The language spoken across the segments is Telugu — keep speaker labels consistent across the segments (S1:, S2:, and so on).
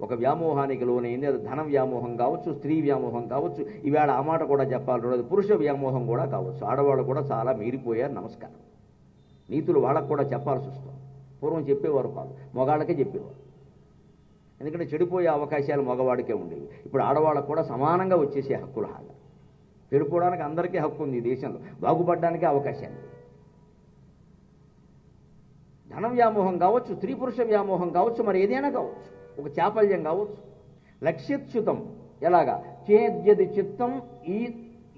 S1: ఒక వ్యామోహానికి లోనైంది. అది ధన వ్యామోహం కావచ్చు స్త్రీ వ్యామోహం కావచ్చు. ఈవేళ ఆ మాట కూడా చెప్పాలి. రోజు పురుష వ్యామోహం కూడా కావచ్చు. ఆడవాళ్ళు కూడా చాలా మీరిపోయారు. నమస్కారం. నీతులు వాళ్ళకు కూడా చెప్పాల్సి వస్తుంది. పూర్వం చెప్పేవారు కాదు. మగాళ్ళకే చెప్పేవారు. ఎందుకంటే చెడిపోయే అవకాశాలు మగవాడికే ఉండేవి. ఇప్పుడు ఆడవాళ్ళకు కూడా సమానంగా వచ్చేసే హక్కులు హాగా. చెడిపోవడానికి అందరికీ హక్కు ఉంది ఈ దేశంలో. బాగుపడడానికి అవకాశాలు ధన వ్యామోహం కావచ్చు స్త్రీ పురుష వ్యామోహం కావచ్చు మరి ఏదైనా కావచ్చు. ఒక చాపల్యం కావచ్చు. లక్ష్యచ్యుతం ఎలాగా? చేద్యది చిత్తం ఈ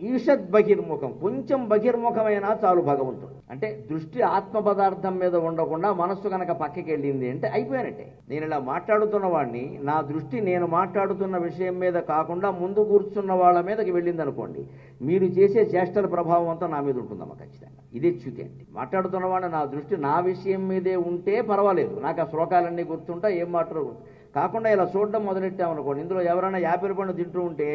S1: ఈషద్ బహిర్ముఖం. కొంచెం బహిర్ముఖమైనా చాలు భగవంతుడు. అంటే దృష్టి ఆత్మ పదార్థం మీద ఉండకుండా మనస్సు కనుక పక్కకి వెళ్ళింది అంటే అయిపోయినట్టే. నేను ఇలా మాట్లాడుతున్న వాడిని నా దృష్టి నేను మాట్లాడుతున్న విషయం మీద కాకుండా ముందు కూర్చున్న వాళ్ళ మీదకి వెళ్ళింది అనుకోండి మీరు చేసే చేష్టల ప్రభావం అంతా నా మీద ఉంటుందమ్మా ఖచ్చితంగా. ఇదే చ్యుతి అంటే. మాట్లాడుతున్న వాడిని నా దృష్టి నా విషయం మీదే ఉంటే పర్వాలేదు. నాకు ఆ శ్లోకాలన్నీ గుర్తుంటా ఏం మాట్లాడు కాకుండా ఇలా చూడడం మొదలెట్టామనుకోండి ఇందులో ఎవరైనా యాపిల్ పండు తింటూ ఉంటే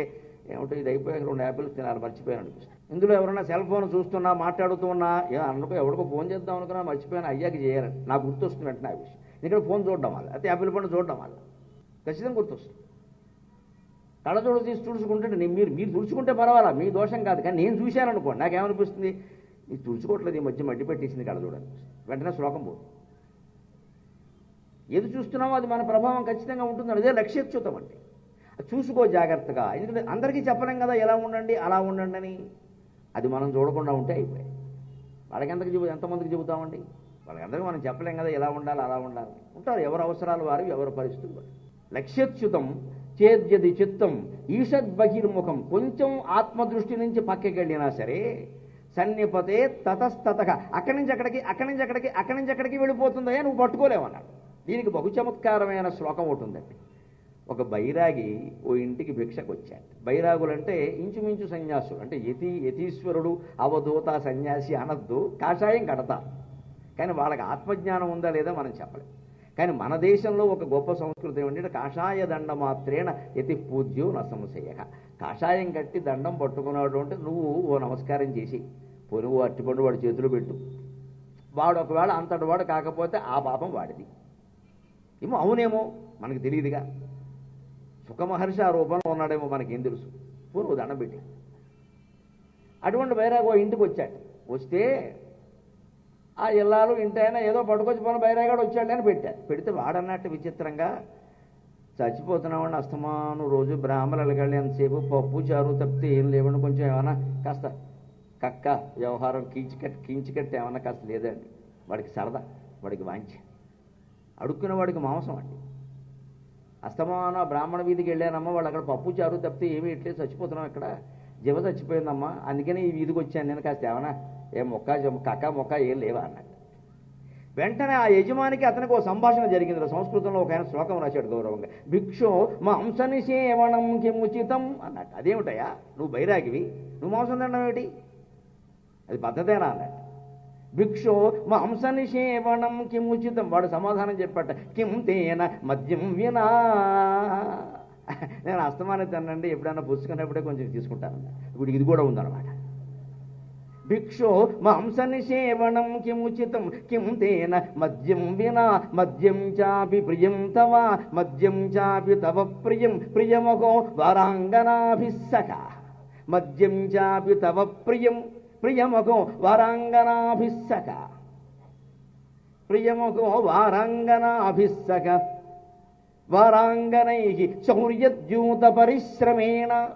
S1: ఏమంటే ఇది అయిపోయాక రెండు యాపిల్స్ తినాలి మర్చిపోయాను అనిపిస్తుంది. ఇందులో ఎవరైనా సెల్ ఫోన్ చూస్తున్నా మాట్లాడుతూ ఉన్నా అనుకో ఎవరికో ఫోన్ చేద్దాం అనుకున్నా మర్చిపోయాను అయ్యాక చేయాలని నాకు గుర్తొస్తుంది వెంటనే ఆ విషయం. ఇక్కడ ఫోన్ చూడడం వల్ల అయితే యాపిల్ పండు చూడడం వల్ల. ఖచ్చితంగా గుర్తొస్తుంది. కళ్ళజోడు తీసి తుడుచుకుంటే నేను మీరు మీరు తుడుచుకుంటే పర్వాలా? మీ దోషం కాదు. కానీ నేను చూశాను అనుకోండి నాకేమనిపిస్తుంది? మీరు తుడుచుకోవట్లేదు ఈ మధ్య మడ్డి పెట్టేసింది కళ్ళజోడు అనిపిస్తుంది. వెంటనే శ్లోకం పోతుంది. ఏది చూస్తున్నామో అది మన ప్రభావం ఖచ్చితంగా ఉంటుంది అదే లక్ష్యచ్యుతం అంటే అది చూసుకో జాగ్రత్తగా. ఎందుకంటే అందరికీ చెప్పలేం కదా ఎలా ఉండండి అలా ఉండండి అని. అది మనం చూడకుండా ఉంటే అయిపోయాయి. వాళ్ళకి ఎంతకు చెబు ఎంతమందికి చెబుతామండి? వాళ్ళకందరికీ మనం చెప్పలేం కదా ఎలా ఉండాలి అలా ఉండాలి ఉంటారు ఎవరు అవసరాలు వారు ఎవరు పరిస్థితులు వారు లక్ష్యచ్యుతం చేద్యది చిత్తం ఈషద్ బహిర్ముఖం కొంచెం ఆత్మదృష్టి నుంచి పక్కకి వెళ్ళినా సరే సన్నిపతే తతస్తత. అక్కడి నుంచి అక్కడికి అక్కడి నుంచి అక్కడికి అక్కడి నుంచి అక్కడికి వెళ్ళిపోతుందయ్యా నువ్వు పట్టుకోలేవన్నాడు దీనికి బహు చమత్కారమైన శ్లోకం ఒకటి ఉందండి. ఒక బైరాగి ఓ ఇంటికి భిక్షకు వచ్చాడు బైరాగులంటే ఇంచుమించు సన్యాసులు. అంటే యతి యతీశ్వరుడు అవధూత సన్యాసి అనద్దు కాషాయం కడతా కానీ వాళ్ళకి ఆత్మజ్ఞానం ఉందా లేదా మనం చెప్పలేం. కానీ మన దేశంలో ఒక గొప్ప సంస్కృతి ఏమంటే కాషాయ దండ మాత్రేణ యతి పూజ్యో నసంశయ కాషాయం కట్టి దండం పట్టుకున్నాడు అంటే నువ్వు ఓ నమస్కారం చేసి పొరుగు అట్టిపండు వాడు చేతులు పెట్టు. వాడు ఒకవేళ అంతటి వాడు కాకపోతే ఆ పాపం వాడిది. ఏమో అవునేమో మనకు తెలియదుగా. సుఖమహర్షి ఆ రూపంలో ఉన్నాడేమో మనకేం తెలుసు. పూర్వ దండం పెట్టి. అటువంటి బైరాగు ఇంటికి వచ్చాడు. వస్తే ఆ ఇల్లాలు ఇంటైనా ఏదో పట్టుకొచ్చి పోయిన బైరాగాడు వచ్చాడు అని పెట్టారు పెడితే వాడన్నట్టు విచిత్రంగా చచ్చిపోతున్నామని అస్తమాను రోజు బ్రాహ్మణులకి వెళ్ళి ఎంతసేపు పప్పు చారు తప్పితే ఏం లేవండి కొంచెం ఏమైనా కాస్త కక్క వ్యవహారం కీచికట్ కీంచికట్టి ఏమైనా కాస్త లేదండి. వాడికి సరదా వాడికి వాంచి అడుక్కున్న వాడికి మాంసం అండి. అస్తమాన బ్రాహ్మణ వీధికి వెళ్ళానమ్మా వాళ్ళు అక్కడ పప్పు చారు తప్పితే ఏమీ ఇట్లేదు చచ్చిపోతున్నాం ఇక్కడ. జీవ చచ్చిపోయిందమ్మా అందుకని ఈ వీధికి వచ్చాను నేను కాస్త ఏమన్నా ఏ మొక్క కక్క మొక్క ఏం లేవా అన్నట్టు. వెంటనే ఆ యజమానికి అతనికి ఒక సంభాషణ జరిగింది. సంస్కృతంలో ఒక ఆయన శ్లోకం రాశాడు గౌరవంగా. భిక్షు మాంసని సేవనం కిముచితం అన్నట్టు. అదేమిటయా నువ్వు బైరాగివి. నువ్వు మాంసం తినడం ఏమిటి? అది పద్ధతేనా అన్నట్టు. భిక్షో మాంసని సేవనం కిముచితం. వాడు సమాధానం చెప్పట కిం తేన మద్యం వినా. నేను అస్తమానం తినండి ఎప్పుడైనా పుచ్చుకున్నప్పుడే కొంచెం తీసుకుంటాను. ఇప్పుడు ఇది కూడా ఉందన్నమాట. భిక్షో మాంసని సేవనం కిముచితం. కిం తేన మద్యం వినా. మద్యం చాపి ప్రియం తవ. మద్యం చాపి తవ ప్రియం. ప్రియమహో వరాంగనాభిస్సక. మద్యం చాపి తవ ప్రియం. ప్రియమహో వరాంగనాభిస్సక. ప్రియమహో వారాంగనాభిస్సక. వారాంగనై శౌర్యద్యూత పరిశ్రమేణ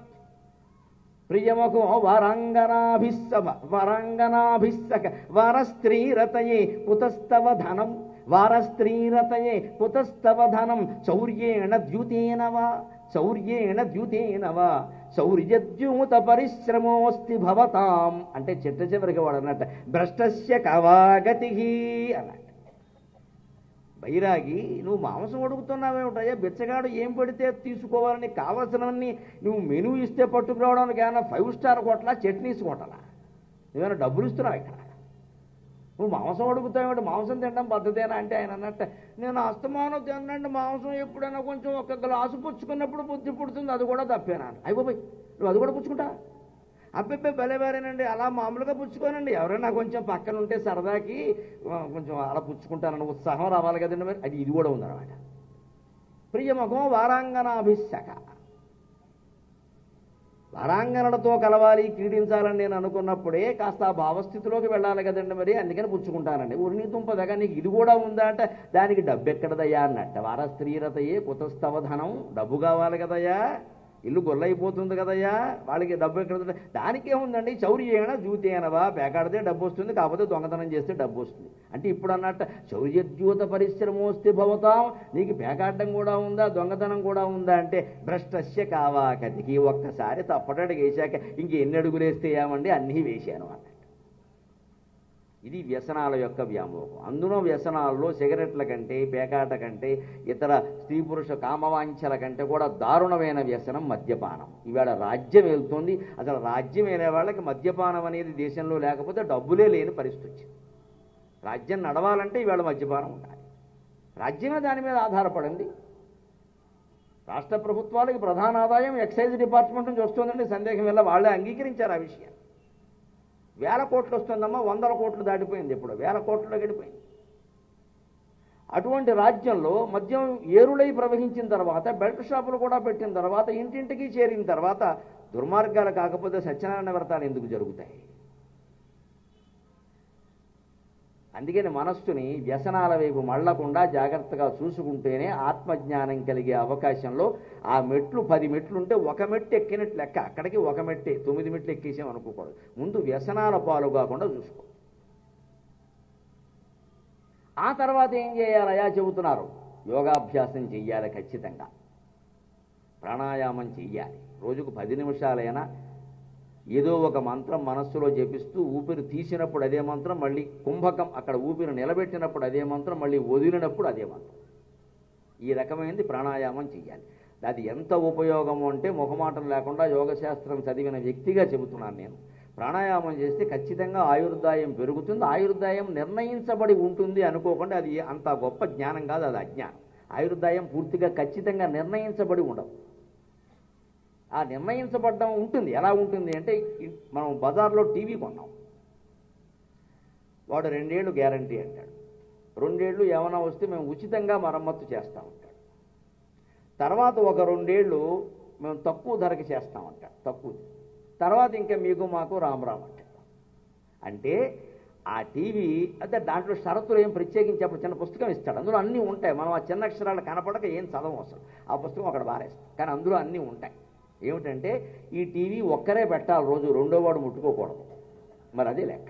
S1: ప్రియమకో వరాంగనాభిస్సవ వరాంగనాభిస్సక. వరస్త్రీరతయే కుతస్తవ ధనం. వారస్త్రీరతయే కుతస్తవ ధనం శౌర్యేణ ద్యుతేన వా శౌర్యేణ ద్యుతేన వా. శౌర్యద్యూత పరిశ్రమోస్తి భవతాం. అంటే చిట్ట చివరికి వాడు అన్నట్ట భ్రష్టస్య కవాగతి అన్నట్టు. బైరాగి నువ్వు మాంసం అడుగుతున్నావేమిటయ్యా బిచ్చగాడు ఏం పడితే తీసుకోవాలని కావలసినవన్నీ నువ్వు మెనూ ఇస్తే పట్టుకురావడానికి ఏమైనా ఫైవ్ స్టార్ కొట్లా చట్నీస్ కొట్టాలా నువ్వేమైనా డబ్బులు ఇస్తున్నావు ఇక్కడ? నువ్వు మాంసం అడుగుతావేమిటి మాంసం తినడం పద్ధతేనా అంటే ఆయన అన్నట్టు నేను అస్తమానం తినండి మాంసం ఎప్పుడైనా కొంచెం ఒక గ్లాసు పుచ్చుకున్నప్పుడు బుద్ధి పుడుతుంది అది కూడా తప్పేనా అయిపోయి నువ్వు అది కూడా పుచ్చుకుంటా? అబ్బెబ్బే భలేవారేనండి అలా మామూలుగా పుచ్చుకోనండి. ఎవరైనా కొంచెం పక్కన ఉంటే సరదాకి కొంచెం అలా పుచ్చుకుంటానని ఉత్సాహం రావాలి కదండి మరి. అది ఇది కూడా ఉందన్నమాట. ప్రియముఖం వారాంగనాభిషక. వరాంగణతో కలవాలి క్రీడించాలని నేను అనుకున్నప్పుడే కాస్త ఆ భావస్థితిలోకి వెళ్ళాలి కదండి మరి అందుకని పుచ్చుకుంటానండి. ఉరిని తుంపదగా నీకు ఇది కూడా ఉందా అంటే దానికి డబ్బు ఎక్కడదయ్యా అన్నట్ట. వార స్త్రీరతయే కుతస్తవధనం డబ్బు కావాలి కదయ్యా. ఇల్లు గొల్లైపోతుంది కదయ్యా? వాళ్ళకి డబ్బు ఎక్కడ దానికే ఉందండి చౌర్యేణ జూతేనవా? పేకాడితే డబ్బు వస్తుంది కాకపోతే దొంగతనం చేస్తే డబ్బు వస్తుంది. అంటే ఇప్పుడు అన్నట్టు చౌర్యద్యూత పరిశ్రమోస్తే భవతాం నీకు పేకాడడం కూడా ఉందా దొంగతనం కూడా ఉందా అంటే భ్రష్టస్య కావా కతికి ఒక్కసారి తప్పటడుగు వేశాక ఇంక ఎన్ని అడుగులు వేస్తే ఏమండి? అన్నీ వేశాను అన్న. ఇది వ్యసనాల యొక్క వ్యామోహం. అందులో వ్యసనాల్లో సిగరెట్ల కంటే పేకాట కంటే ఇతర స్త్రీ పురుష కామవాంఛల కంటే కూడా దారుణమైన వ్యసనం మద్యపానం. ఇవాళ రాజ్యం వెళ్తుంది. అసలు రాజ్యం వెళ్ళే వాళ్ళకి మద్యపానం అనేది దేశంలో లేకపోతే డబ్బులే లేని పరిస్థితి. వచ్చింది రాజ్యం నడవాలంటే ఇవాళ మద్యపానం ఉండాలి. రాజ్యమే దాని మీద ఆధారపడింది. రాష్ట్ర ప్రభుత్వాలకి ప్రధాన ఆదాయం ఎక్సైజ్ డిపార్ట్మెంట్ నుంచి వస్తుందండి సందేహం వల్ల వాళ్ళే అంగీకరించారు ఆ విషయం వేల కోట్లు వస్తుందమ్మా వందల కోట్లు దాటిపోయింది ఇప్పుడు. వేల కోట్లు గడిపోయింది. అటువంటి రాజ్యంలో మద్యం ఏరులై ప్రవహించిన తర్వాత బెల్ట్ షాపులు కూడా పెట్టిన తర్వాత ఇంటింటికి చేరిన తర్వాత దుర్మార్గాలు కాకపోతే సత్యనారాయణ వ్రతాలు ఎందుకు జరుగుతాయి? అందుకని మనస్సుని వ్యసనాల వైపు మళ్ళకుండా జాగ్రత్తగా చూసుకుంటేనే ఆత్మజ్ఞానం కలిగే అవకాశంలో ఆ మెట్లు పది మెట్లు ఉంటే ఒక మెట్టు ఎక్కినట్టు లెక్క. అక్కడికి ఒక మెట్టే తొమ్మిది మెట్లు ఎక్కేసాం అనుకోకూడదు. ముందు వ్యసనాల పాలు కాకుండా చూసుకో. ఆ తర్వాత ఏం చేయాలయా చెబుతున్నారు. యోగాభ్యాసం చెయ్యాలి ఖచ్చితంగా. ప్రాణాయామం చెయ్యాలి. రోజుకు పది నిమిషాలైనా ఏదో ఒక మంత్రం మనస్సులో జపిస్తూ ఊపిరి తీసినప్పుడు అదే మంత్రం మళ్ళీ కుంభకం అక్కడ ఊపిరి నిలబెట్టినప్పుడు అదే మంత్రం మళ్ళీ వదిలినప్పుడు అదే మంత్రం. ఈ రకమైనది ప్రాణాయామం చెయ్యాలి. అది ఎంత ఉపయోగము అంటే ముఖమాటం లేకుండా యోగశాస్త్రం చదివిన వ్యక్తిగా చెబుతున్నాను నేను. ప్రాణాయామం చేస్తే ఖచ్చితంగా ఆయుర్దాయం పెరుగుతుంది. ఆయుర్దాయం నిర్ణయించబడి ఉంటుంది అనుకోకుండా అది అంత గొప్ప జ్ఞానం కాదు అది అజ్ఞానం. ఆయుర్దాయం పూర్తిగా ఖచ్చితంగా నిర్ణయించబడి ఉండదు ఆ నిర్ణయించబడ్డం ఉంటుంది. ఎలా ఉంటుంది అంటే మనం బజార్లో టీవీ కొన్నాం. వాడు రెండేళ్ళు గ్యారంటీ అంటాడు. రెండేళ్ళు ఏమైనా వస్తే మేము ఉచితంగా మరమ్మత్తు చేస్తూ ఉంటాడు తర్వాత ఒక రెండేళ్ళు మేము తక్కువ ధరకి చేస్తామంటాడు తక్కువ తర్వాత ఇంకా మీకు మాకు రామరామ్ అంటాడు. అంటే ఆ టీవీ అంటే దాంట్లో షరతులు ఏం ప్రత్యేకించి అప్పుడు చిన్న పుస్తకం ఇస్తాడు. అందులో అన్నీ ఉంటాయి. మనం ఆ చిన్న అక్షరాలు కనపడక ఏం చదవం అసలు. ఆ పుస్తకం అక్కడ బారేస్తాం కానీ అందులో అన్నీ ఉంటాయి. ఏమిటంటే ఈ టీవీ ఒక్కరే పెట్టాలి రోజు రెండో వాడు ముట్టుకోకూడదు. మరి అదే లెక్క.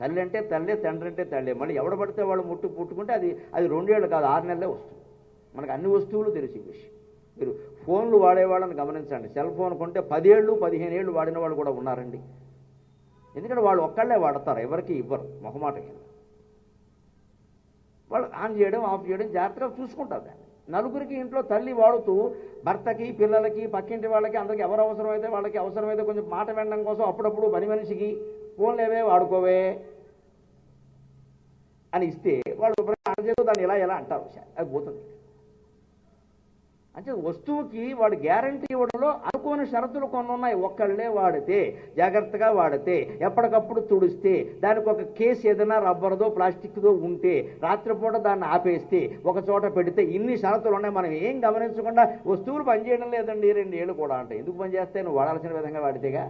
S1: తల్లి అంటే తల్లే తండ్రి అంటే తల్లే. మళ్ళీ ఎవడ పడితే వాళ్ళు ముట్టు పుట్టుకుంటే అది అది రెండేళ్ళు కాదు ఆరు నెలలే వస్తుంది. మనకు అన్ని వస్తువులు తెలిసి విషయం. మీరు ఫోన్లు వాడేవాళ్ళని గమనించండి. సెల్ ఫోన్ కొంటే పదేళ్ళు పదిహేను ఏళ్ళు వాడిన వాళ్ళు కూడా ఉన్నారండి. ఎందుకంటే వాళ్ళు ఒక్కళ్ళే వాడతారు ఎవరికి ఇవ్వరు మొహమాట కింద. వాళ్ళు ఆన్ చేయడం ఆఫ్ చేయడం జాగ్రత్తగా చూసుకుంటారు దాన్ని. నలుగురికి ఇంట్లో తల్లి వాడుతూ భర్తకి పిల్లలకి పక్కింటి వాళ్ళకి అందరికి ఎవరు అవసరమైతే వాళ్ళకి అవసరమైతే కొంచెం మాట వినడం కోసం అప్పుడప్పుడు పని మనిషికి ఫోన్లేవే వాడుకోవే అని ఇస్తే వాళ్ళు చేస్తూ దాన్ని ఎలా ఎలా అంటారు? అది పోతుంది. అంటే వస్తువుకి వాడు గ్యారంటీ ఇవ్వడంలో అనుకోని షరతులు కొన్ని ఉన్నాయి. ఒక్కళ్ళే వాడితే జాగ్రత్తగా వాడితే ఎప్పటికప్పుడు తుడిస్తే దానికి ఒక కేసు ఏదైనా రబ్బర్దో ప్లాస్టిక్దో ఉంటే రాత్రిపూట దాన్ని ఆపేస్తే ఒక చోట పెడితే ఇన్ని షరతులు ఉన్నాయి. మనం ఏం గమనించకుండా వస్తువులు పనిచేయడం లేదండి. రెండేళ్ళు కూడా అంటే ఎందుకు పనిచేస్తే నువ్వు వాడాల్సిన విధంగా వాడితేగా.